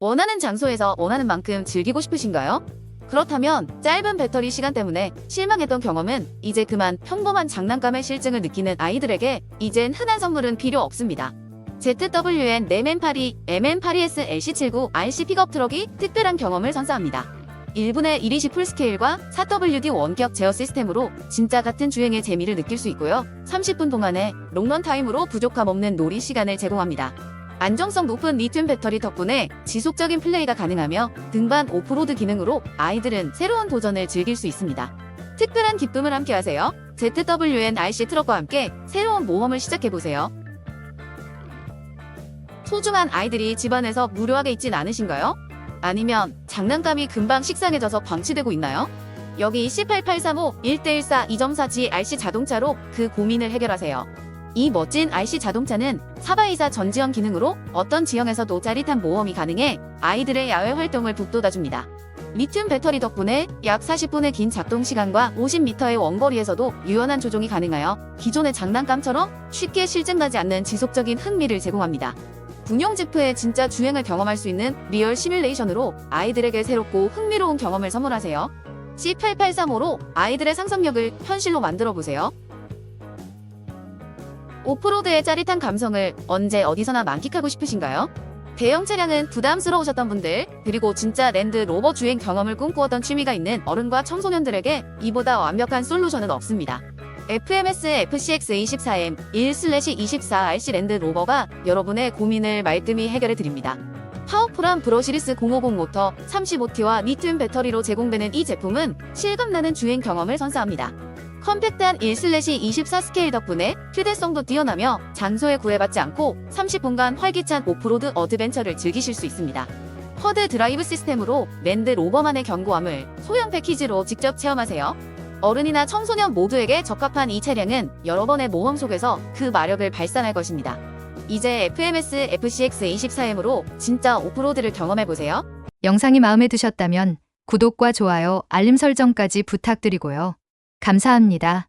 원하는 장소에서 원하는 만큼 즐기고 싶으신가요? 그렇다면 짧은 배터리 시간 때문에 실망했던 경험은 이제 그만 평범한 장난감의 실증을 느끼는 아이들에게 이젠 흔한 선물은 필요 없습니다. ZWN 네맨82, MN82S LC79 RC 픽업 트럭이 특별한 경험을 선사합니다. 1분의 120 풀스케일과 4WD 원격 제어 시스템으로 진짜 같은 주행의 재미를 느낄 수 있고요. 30분 동안의 롱런 타임으로 부족함 없는 놀이 시간을 제공합니다. 안정성 높은 리튬 배터리 덕분에 지속적인 플레이가 가능하며 등반 오프로드 기능으로 아이들은 새로운 도전을 즐길 수 있습니다. 특별한 기쁨을 함께하세요. ZWN RC 트럭과 함께 새로운 모험을 시작해보세요. 소중한 아이들이 집안에서 무료하게 있진 않으신가요? 아니면 장난감이 금방 식상해져서 방치되고 있나요? 여기 C8835 1대14 2.4G RC 자동차로 그 고민을 해결하세요. 이 멋진 RC 자동차는 사바이사 전지형 기능으로 어떤 지형에서도 짜릿한 모험이 가능해 아이들의 야외 활동을 북돋아줍니다. 리튬 배터리 덕분에 약 40분의 긴 작동 시간과 50m의 원거리에서도 유연한 조종이 가능하여 기존의 장난감처럼 쉽게 실증나지 않는 지속적인 흥미를 제공합니다. 군용 지프의 진짜 주행을 경험할 수 있는 리얼 시뮬레이션으로 아이들에게 새롭고 흥미로운 경험을 선물하세요. C8835로 아이들의 상상력을 현실로 만들어 보세요. 오프로드의 짜릿한 감성을 언제 어디서나 만끽하고 싶으신가요? 대형 차량은 부담스러우셨던 분들, 그리고 진짜 랜드 로버 주행 경험을 꿈꾸었던 취미가 있는 어른과 청소년들에게 이보다 완벽한 솔루션은 없습니다. FMS FCX24M 1/24RC 랜드 로버가 여러분의 고민을 말끔히 해결해 드립니다. 파워풀한 브러시리스 050 모터 35T와 리튬 배터리로 제공되는 이 제품은 실감나는 주행 경험을 선사합니다. 컴팩트한 1/24 스케일 덕분에 휴대성도 뛰어나며 장소에 구애받지 않고 30분간 활기찬 오프로드 어드벤처를 즐기실 수 있습니다. 허드 드라이브 시스템으로 랜드 로버만의 견고함을 소형 패키지로 직접 체험하세요. 어른이나 청소년 모두에게 적합한 이 차량은 여러 번의 모험 속에서 그 마력을 발산할 것입니다. 이제 FMS FCX24M으로 진짜 오프로드를 경험해보세요. 영상이 마음에 드셨다면 구독과 좋아요, 알림 설정까지 부탁드리고요. 감사합니다.